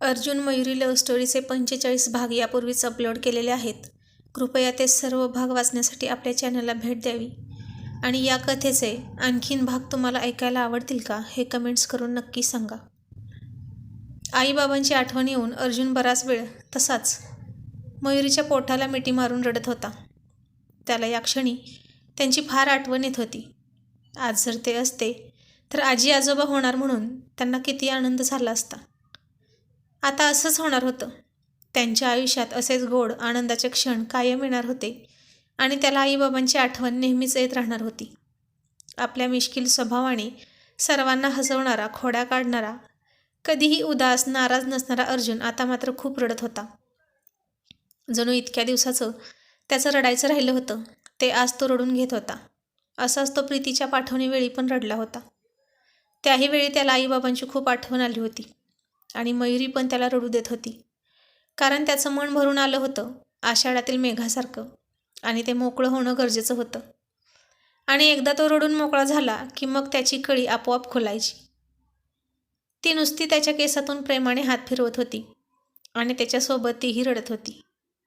Arjun Mayuri love स्टोरीचे पंचेचाळीस भाग यापूर्वीच अपलोड केलेले आहेत. कृपया ते सर्व भाग वाचण्यासाठी आपल्या चॅनलला भेट द्यावी. आणि या कथेचे आणखीन भाग तुम्हाला ऐकायला आवडतील का हे कमेंट्स करून नक्की सांगा. आईबाबांची आठवण येऊन अर्जुन बराच वेळ तसाच मयुरीच्या पोटाला मिठी मारून रडत होता. त्याला या क्षणी त्यांची फार आठवण येत होती. आज जर ते असते तर आजी आजोबा होणार म्हणून त्यांना किती आनंद झाला असता. आता असंच होणार होतं. त्यांच्या आयुष्यात असेच गोड आनंदाचे क्षण कायम येणार होते आणि त्याला आईबाबांची आठवण नेहमीच येत राहणार होती. आपल्या मिश्किल स्वभावाने सर्वांना हसवणारा खोड्या काढणारा कधीही उदास नाराज नसणारा अर्जुन आता मात्र खूप रडत होता. जणू इतक्या दिवसाचं त्याचं रडायचं राहिलं होतं. ते आज तो रडून घेत होता. असाच तो प्रीतीच्या पाठवणीवेळी पण रडला होता. त्याही वेळी त्याला आईबाबांची खूप आठवण आली होती. आणि मयुरी पण त्याला रडू देत होती. कारण त्याचं मन भरून आलं होतं आषाढातील मेघासारखं. आणि ते मोकळं होणं गरजेचं होतं. आणि एकदा तो रडून मोकळा झाला की मग त्याची कळी आपोआप खोलायची. ती नुसती त्याच्या केसातून प्रेमाने हात फिरवत होती. आणि त्याच्यासोबत तीही रडत होती.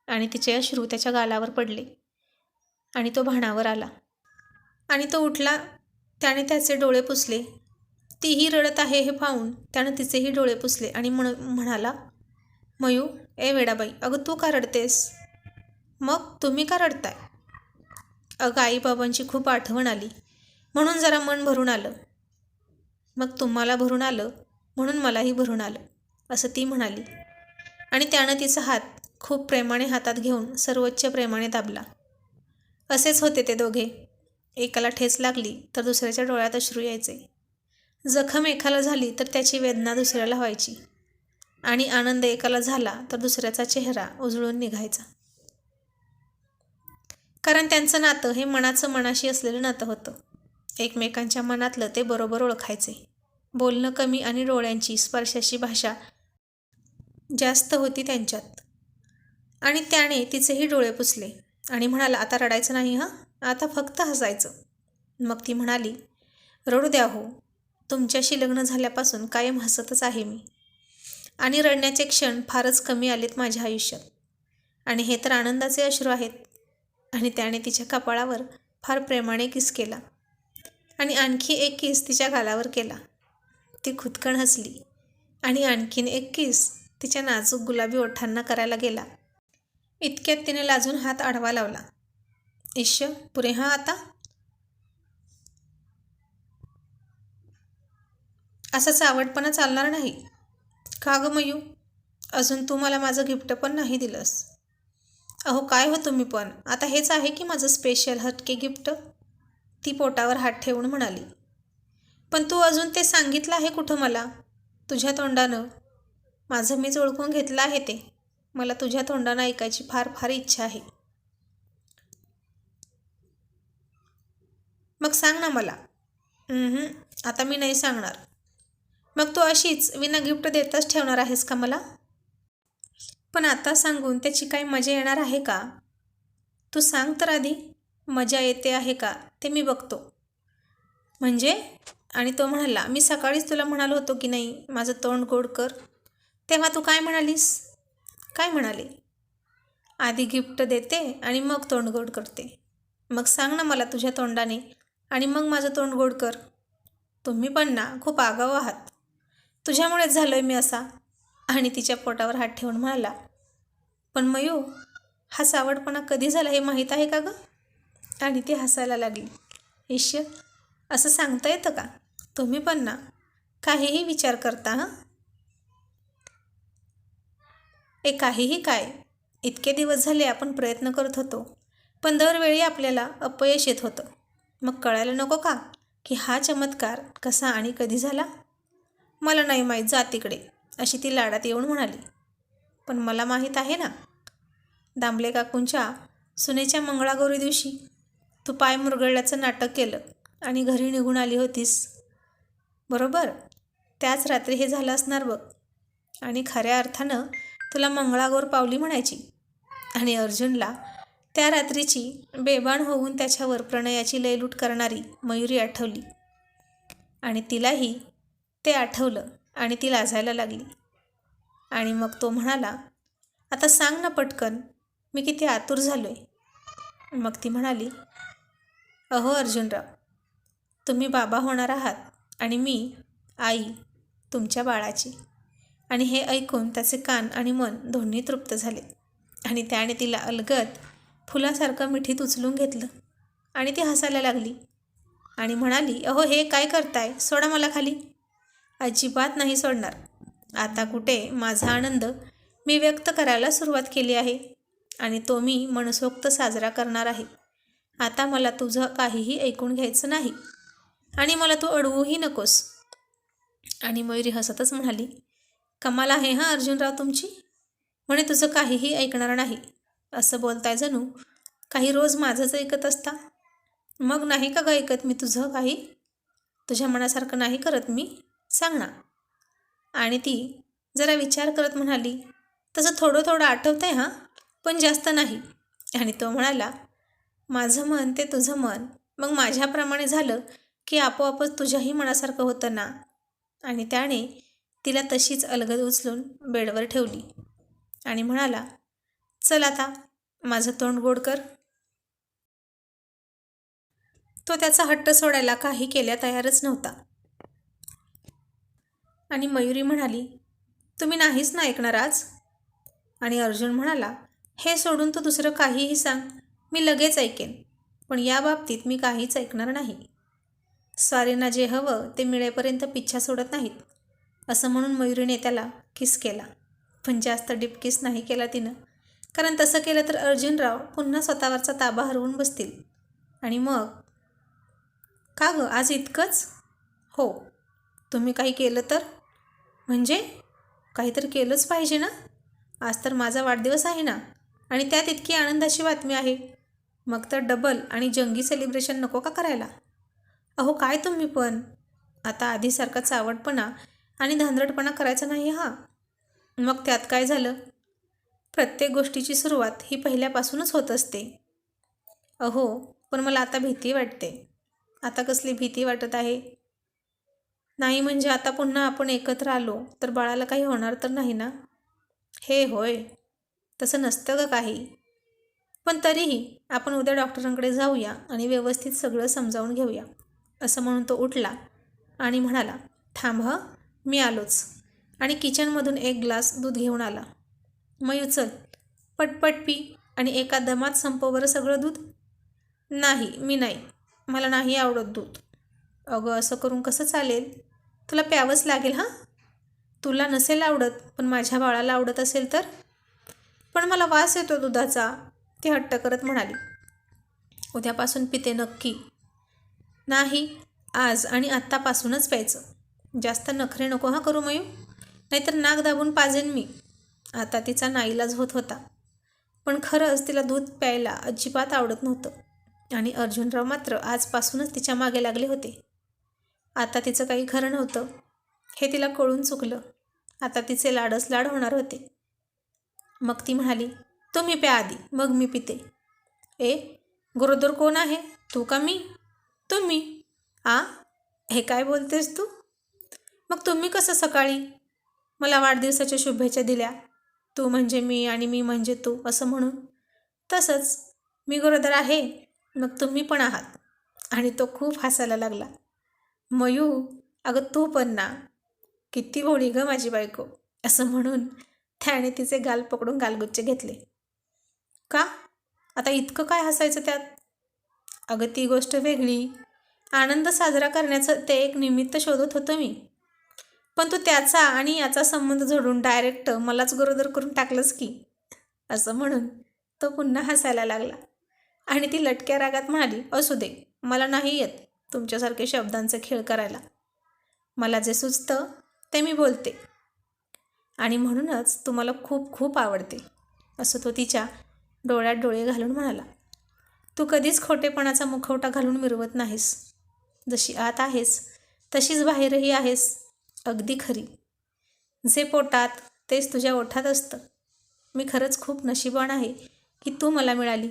आणि तिचे अश्रू त्याच्या गालावर पडले. आणि तो भाणावर आला. आणि तो उठला. त्याने त्याचे डोळे पुसले. तीही रडत आहे हे पाहून त्यानं तिचेही डोळे पुसले आणि म्हण म्हणाला मयू ए वेडाबाई अगं तू का रडतेस? मग तुम्ही का रडताय? अगं आईबाबांची खूप आठवण आली. म्हणून जरा मन भरून आलं. मग तुम्हाला भरून आलं? म्हणून मलाही भरून आलं असं ती म्हणाली. आणि त्यानं तिचा हात खूप प्रेमाने हातात घेऊन सर्वोच्च प्रेमाने दाबला. असेच होते ते दोघे. एकाला ठेच लागली तर दुसऱ्याच्या डोळ्यात अश्रू यायचे. जखम एकाला झाली तर त्याची वेदना दुसऱ्याला व्हायची. आणि आनंद एकाला झाला तर दुसऱ्याचा चेहरा उजळून निघायचा. कारण त्यांचं नातं हे मनाचं मनाशी असलेलं नातं होतं. एकमेकांच्या मनातलं ते बरोबर ओळखायचे. बोलणं कमी आणि डोळ्यांची स्पर्शाची भाषा जास्त होती त्यांच्यात. आणि त्याने तिचेही डोळे पुसले. आणि म्हणाला आता रडायचं नाही हां? आता फक्त हसायचं. मग ती म्हणाली रडू द्या हो तुमच्याशी लग्न झाल्यापासून कायम हसतच आहे मी. आणि रडण्याचे क्षण फारच कमी आलेत माझ्या आयुष्यात. आणि हे तर आनंदाचे अश्रू आहेत. आणि त्याने तिच्या कपाळावर फार प्रेमाने किस केला. आणि आणखी एक किस तिच्या गालावर केला. ती खुदकण हसली. आणि आणखीन एक किस तिच्या नाजूक गुलाबी ओठांना करायला गेला. इतक्यात तिने लाजून हात आडवा लावला. ईश्य पुरे हा आता? असा चावटपणा चालणार नाही. का गं मयू? अजून तू मला माझं गिफ्ट पण नाही दिलंस. अहो काय हो तुम्ही पण? आता हेच आहे की माझं स्पेशल हटके गिफ्ट? ती पोटावर हात ठेवून म्हणाली. पण तू अजून ते सांगितलं आहे कुठं मला? तुझ्या तोंडानं? माझं मीच ओळखून घेतलं आहे ते. मला तुझ्या तोंडानं ऐकायची फार फार इच्छा आहे. मग सांग ना मला. आता मी नाही सांगणार. मग तू अशीच विना गिफ्ट देताच ठेवणार आहेस का मला? पण आता सांगून त्याची काही मजा येणार आहे का? तू सांग तर आधी मजा येते आहे का ते मी बघतो. म्हणजे? आणि तो म्हणाला मी सकाळीच तुला म्हणालो होतो की नाही माझं तोंड गोड कर. तेव्हा तू काय म्हणालीस? काय म्हणाले? आधी गिफ्ट देते आणि मग तोंड गोड करते. मग सांग ना मला तुझ्या तोंडाने आणि मग माझं तोंड गोड कर. तुम्ही पण ना खूप आगाव आहात. तुझ्यामुळेच झालो आहे मी असा. आणि तिच्या पोटावर हात ठेवून म्हणाला पण मयू हा सावडपणा कधी झाला हे माहीत आहे का गं? आणि ती हसायला लागली. ईश्य असं सांगता येतं का? तुम्ही पण ना काहीही विचार करता हां? ए काहीही काय? इतके दिवस झाले आपण प्रयत्न करत होतो पण दरवेळी आपल्याला अपयश येत होतं. मग कळायला नको का की हा चमत्कार कसा आणि कधी झाला? मला नाही माहीत जा तिकडे. अशी ती लाडात येऊन म्हणाली. पण मला माहीत आहे ना दांबले काकूंच्या सुनेच्या मंगळागौरी दिवशी तू पाय मुरगळल्याचं नाटक केलं आणि घरी निघून आली होतीस. बरोबर? त्याच रात्री हे झालं असणार बघ. आणि खऱ्या अर्थानं तुला मंगळागौर पावली म्हणायची. आणि अर्जुनला त्या रात्रीची बेबाण होऊन त्याच्यावर प्रणयाची लयलूट करणारी मयुरी आठवली. आणि तिलाही ते आठवलं आणि ती लाजायला लागली. आणि मग तो म्हणाला आता सांग ना पटकन मी किती आतुर झालो आहे मग ती म्हणाली अहो अर्जुनराव तुम्ही बाबा होणार आहात आणि मी आई तुमच्या बाळाची. आणि हे ऐकून त्याचे कान आणि मन दोन्ही तृप्त झाले. आणि त्याने तिला अलगद फुलासारखं मिठीत उचलून घेतलं आणि ती हसायला लागली. आणि म्हणाली अहो हे काय करताय? सोडा मला खाली. अजिबात नाही सोडणार. आता कुठे माझा आनंद मी व्यक्त करायला सुरुवात केली आहे आणि तो मी मनसोक्त साजरा करणार आहे. आता मला तुझं काहीही ऐकून घ्यायचं नाही आणि मला तू अडवूही नकोस. आणि मयुरी हसतच म्हणाली कमाल आहे हां अर्जुनराव तुमची? म्हणे तुझं काहीही ऐकणार नाही. असं बोलताय जणू काही रोज माझंच ऐकत असता? मग नाही का ग ऐकत मी तुझं काही? तुझ्या मनासारखं नाही करत मी? सांग ना. आणि ती जरा विचार करत म्हणाली तसं थोडं थोडं आठवतं आहे हां पण जास्त नाही. आणि तो म्हणाला माझं मन ते तुझं मन. मग माझ्याप्रमाणे झालं की आपोआपच तुझ्याही मनासारखं होतं ना. आणि त्याने तिला तशीच अलगद उचलून बेडवर ठेवली आणि म्हणाला चल आता माझं तोंड गोड कर. तो त्याचा हट्ट सोडायला काही केल्या तयारच नव्हता. आणि मयुरी म्हणाली तुम्ही नाहीच ना ऐकणार आज? आणि अर्जुन म्हणाला हे सोडून तू दुसरं काहीही सांग मी लगेच ऐकेन पण या बाबतीत मी काहीच ऐकणार नाही. स्वारींना जे हवं ते मिळेपर्यंत पिच्छा सोडत नाहीत असं म्हणून मयुरीने त्याला किस केला. पण जास्त डीप किस नाही केला तिनं कारण तसं केलं तर अर्जुनराव पुन्हा स्वतःवरचा ताबा हरवून बसतील. आणि मग का गं आज इतकंच? हो तुम्ही काही केलं तर म्हणजे? काहीतरी केलंच पाहिजे ना? आज तर माझा वाढदिवस आहे ना? आणि त्यात इतकी आनंदाची बातमी आहे. मग तर डबल आणि जंगी सेलिब्रेशन नको का करायला? अहो काय तुम्ही पण. आता आधीसारखा चावटपणा आणि धांदरटपणा करायचा नाही हा? मग त्यात काय झालं? प्रत्येक गोष्टीची सुरुवात ही पहिल्यापासूनच होत असते. अहो पण मला आता भीती वाटते. आता कसली भीती वाटत आहे? नाही म्हणजे आता पुन्हा आपण एकत्र आलो तर बाळाला काही होणार तर नाही ना? हे होय तसं नसतं का काही. पण तरीही आपण उद्या डॉक्टरांकडे जाऊया आणि व्यवस्थित सगळं समजावून घेऊया असं म्हणून तो उठला आणि म्हणाला थांब हं मी आलोच. आणि किचनमधून एक ग्लास दूध घेऊन आला. मयू चल पटपट पी आणि एका दमात संपवर सगळं दूध. नाही मी नाही. मला नाही आवडत दूध. अगं असं करून कसं चालेल? तुला प्यावंच लागेल हां? तुला नसेल आवडत पण माझ्या बाळाला आवडत असेल तर? पण मला वास येतो दुधाचा ती हट्ट करत म्हणाली. उद्यापासून पिते नक्की. नाही आज आणि आत्तापासूनच प्यायचं. जास्त नखरे नको हा करू मयू? नाहीतर नाक दाबून पाजेन मी. आता तिचा नाईलाज होत होता. पण खरंच तिला दूध प्यायला अजिबात आवडत नव्हतं. आणि अर्जुनराव मात्र आजपासूनच तिच्यामागे लागले होते. आता तिचं काही खरं नव्हतं. हे तिला कळून चुकलं. आता तिचे लाडच लाड होणार होते. मग ती म्हणाली तुम्ही प्या आधी मग मी पिते. ए गुरुदर कोण आहे? तू का मी? तुम्ही. आ हे काय बोलतेस तू? मग तुम्ही कसं सकाळी? मला वाढदिवसाच्या शुभेच्छा दिल्या. तू म्हणजे मी आणि मी म्हणजे तू असं म्हणून. तसंच. मी गरोदर आहे. मग तुम्ही पण आहात. आणि तो खूप हसायला लागला. मयू अगं तू पण ना. किती भोळी गं माझी बायको. असं म्हणून त्याने तिचे गाल पकडून गालगुच्चे घेतले. का? आता इतकं काय हसायचं त्यात? अगं ती गोष्ट वेगळी. आनंद साजरा करण्याचं ते एक निमित्त शोधत होतं मी. पण तू त्याचा आणि याचा संबंध जोडून डायरेक्ट मलाच गरोदर करून टाकलंस की? असं म्हणून तो पुन्हा हसायला लागला. आणि ती लटक्या रागात म्हणाली असू दे मला नाही येत. तुमच्यासारखे शब्दांचं खेळ करायला. मला जे सुचतं ते मी बोलते. आणि म्हणूनच तुम्हाला खूप खूप आवडते असं तो तिच्या डोळ्यात डोळे घालून म्हणाला. तू कधीच खोटेपणाचा मुखवटा घालून मिरवत नाहीस. जशी आत आहेस तशीच बाहेरही आहेस. अगदी खरी. जे पोटात तेच तुझ्या ओठात असतं. मी खरंच खूप नशिबान आहे की तू मला मिळाली.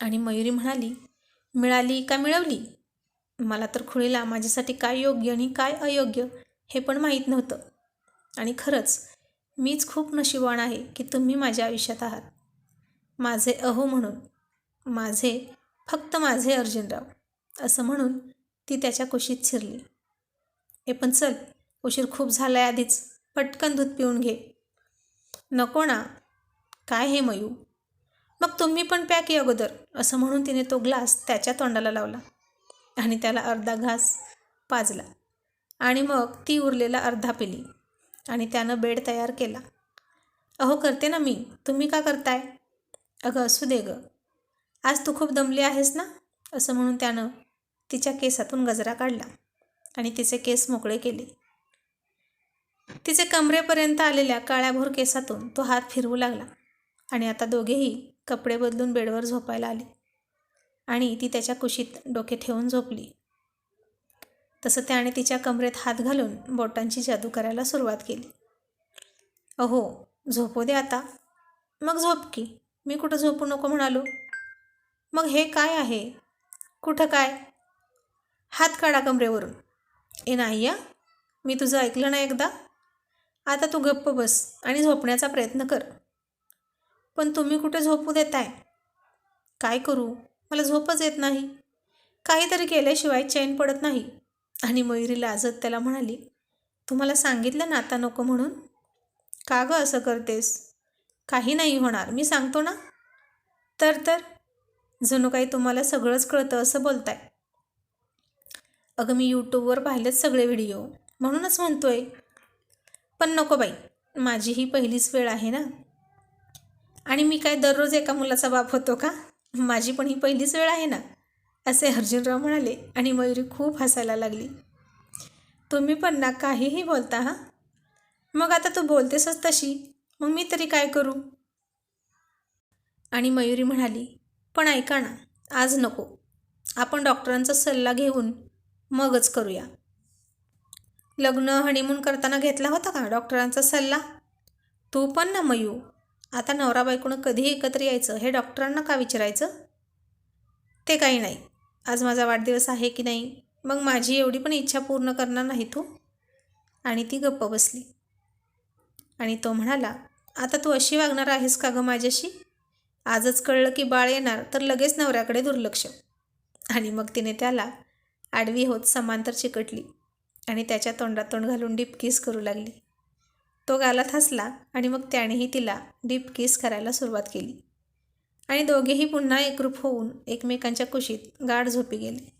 आणि मयुरी म्हणाली मिळाली का मिळवली? मला तर खुळीला माझ्यासाठी काय योग्य आणि काय अयोग्य हे पण माहीत नव्हतं. आणि खरंच मीच खूप नशिबान आहे की तुम्ही माझ्या आयुष्यात आहात. माझे अहो म्हणून माझे फक्त माझे अर्जुनराव असं म्हणून ती त्याच्या कुशीत शिरली. हे पण चल उशीर खूप झालाय आधीच पटकन दूध पिऊन घे. नको ना. काय हे मयू? मग तुम्ही पण प्या की अगोदर असं म्हणून तिने तो ग्लास त्याच्या तोंडाला लावला. आणि त्याला अर्धा घास पाजला. आणि मग ती उरलेला अर्धा पिली. आणि त्यानं बेड तयार केला. अहो करते ना मी. तुम्ही का करताय? अगं असू दे गं. आज तू खूप दमली आहेस ना? असं म्हणून त्यानं तिच्या केसातून गजरा काढला आणि तिचे केस मोकळे केले. तिचे कमरेपर्यंत आलेल्या काळ्याभोर केसातून तो हात फिरवू लागला आणि आता दोघेही कपडे बदलून बेडवर झोपायला आले. आणि ती त्याच्या कुशीत डोके ठेवून झोपली. तसं त्याने तिच्या कमरेत हात घालून बोटांची जादू करायला सुरुवात केली. अहो झोपू दे आता. मग झोप की. मी कुठं झोपू नको म्हणालो. मग हे काय आहे? कुठं काय? हात काढा कमरेवरून. ए नाही या मी तुझं ऐकलं ना एकदा. आता तू गप्प बस आणि झोपण्याचा प्रयत्न कर. पण तुम्ही कुठे झोपू देताय? काय करू? मला झोपच येत नाही. काहीतरी केल्याशिवाय चैन पडत नाही. आणि मयुरी लाजत त्याला म्हणाली तुम्हाला सांगितलं ना आता नको म्हणून? का गं असं करतेस? काही नाही होणार मी सांगतो ना? तर तर. जणू काही तुम्हाला सगळंच कळतं असं बोलताय. अगं मी यूट्यूबवर पाहिलेच सगळे व्हिडिओ. म्हणूनच म्हणतोय. पण नको बाई माझी ही पहिलीच वेळ आहे ना? आणि मी काय दररोज एका मुलाचा बाप होतो का? माझी पण ही पहिलीच वेळ आहे ना असे अर्जुनराव म्हणाले आणि मयुरी खूप हसायला लागली. तुम्ही पण ना काहीही बोलता हां? मग आता तू बोलतेसच तशी मग मी तरी काय करू? आणि मयुरी म्हणाली पण ऐका ना आज नको. आपण डॉक्टरांचा सल्ला घेऊन मगच करूया. लग्न हनीमून करताना घेतला होता का डॉक्टरांचा सल्ला? तू पण ना मयू. आता नवरा बायकोनं कधी एकत्र यायचं हे डॉक्टरांना का विचारायचं? ते काही नाही. आज माझा वाढदिवस आहे की नाही? मग माझी एवढी पण इच्छा पूर्ण करणार नाही तू? आणि ती गप्प बसली. आणि तो म्हणाला आता तू अशी वागणार आहेस का गं माझ्याशी? आजच कळलं की बाळ येणार तर लगेच नवऱ्याकडे दुर्लक्ष. आणि मग तिने त्याला आडवी होत समांतर चिकटली आणि त्याच्या तोंडात तोंड घालून डीप किस करू लागली. तो गालात हसला आणि मग त्यानेही तिला डीप किस करायला सुरुवात केली. आणि दोघेही पुन्हा एकरूप होऊन एकमेकांच्या कुशीत गाढ झोपी गेले.